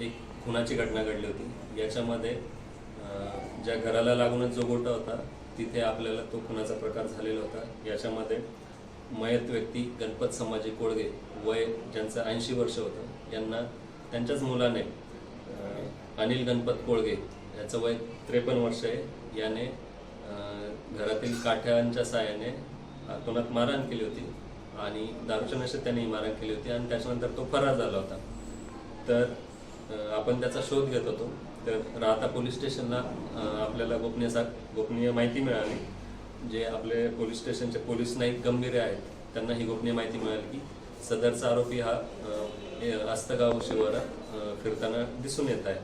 एक खुनाची घटना घडली होती. याच्यामध्ये ज्या घराला लागूनच जो गोटा होता तिथे आपल्याला तो खुनाचा प्रकार झालेला होता. याच्यामध्ये मयत व्यक्ती गणपत समाजी कोळगे वय ज्यांचं ऐंशी वर्ष होतं यांना त्यांच्याच मुलाने अनिल गणपत कोळगे याचं वय त्रेपन्न वर्ष आहे. याने घरातील काठ्यांच्या साहाय्याने हातोनात मारहाण केली होती आणि दारूच्या नशेत त्याने मारहाण केली होती आणि त्याच्यानंतर तो फरार झाला होता. तर आपण त्याचा शोध घेत होतो. तर राहता पोलीस स्टेशनला आपल्याला गोपनीय गोपनीय माहिती मिळाली. जे आपले पोलीस स्टेशनचे पोलीस नाईक गंभीर आहेत त्यांना ही गोपनीय माहिती मिळाली की सदरचा आरोपी हा हे आस्तगाव शिवारात फिरताना दिसून येत आहे.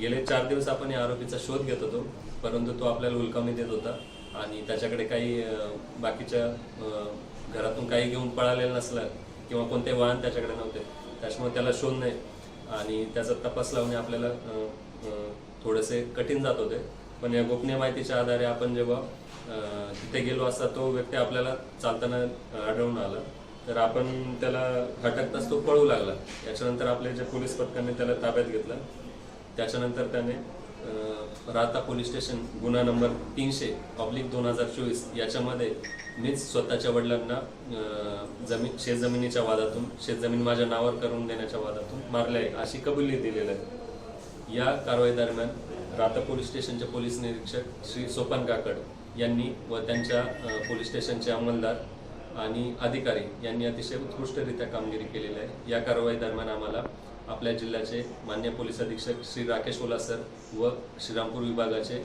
गेले चार दिवस आपण या आरोपीचा शोध घेत होतो परंतु तो आपल्याला उलकावणी देत होता आणि त्याच्याकडे काही बाकीच्या घरातून काही घेऊन पळालेलं नसलं किंवा कोणते वाहन त्याच्याकडे नव्हते त्याच्यामुळे त्याला शोध नाही. आणि त्याचा तपास लावणे आपल्याला थोडेसे कठीण जात होते. पण या गोपनीय माहितीच्या आधारे आपण जेव्हा तिथे गेलो असता तो व्यक्ती आपल्याला चालताना आढळून आला. तर आपण त्याला हटकताच तो पळू लागला. याच्यानंतर आपले जे पोलीस पथकाने त्याला ताब्यात घेतलं त्याच्यानंतर त्याने राहता पोलीस स्टेशन गुन्हा नंबर तीनशे ऑब्लिक दोन हजार चोवीस. याच्यामध्ये मीच स्वतःच्या वडिलांना जमीन शेतजमिनीच्या वादातून शेतजमीन माझ्या नावावर करून देण्याच्या वादातून मारले आहे अशी कबुली दिलेली आहे. या कारवाई दरम्यान राहता पोलीस स्टेशनचे पोलीस निरीक्षक श्री सोपान काकड यांनी व त्यांच्या पोलीस स्टेशनचे अंमलदार आणि अधिकारी यांनी अतिशय उत्कृष्टरित्या कामगिरी केलेली आहे. या कारवाई दरम्यान आम्हाला आपल्या जिल्ह्याचे मान्य पोलीस अधीक्षक श्री राकेश ओलासर व श्रीरामपूर विभागाचे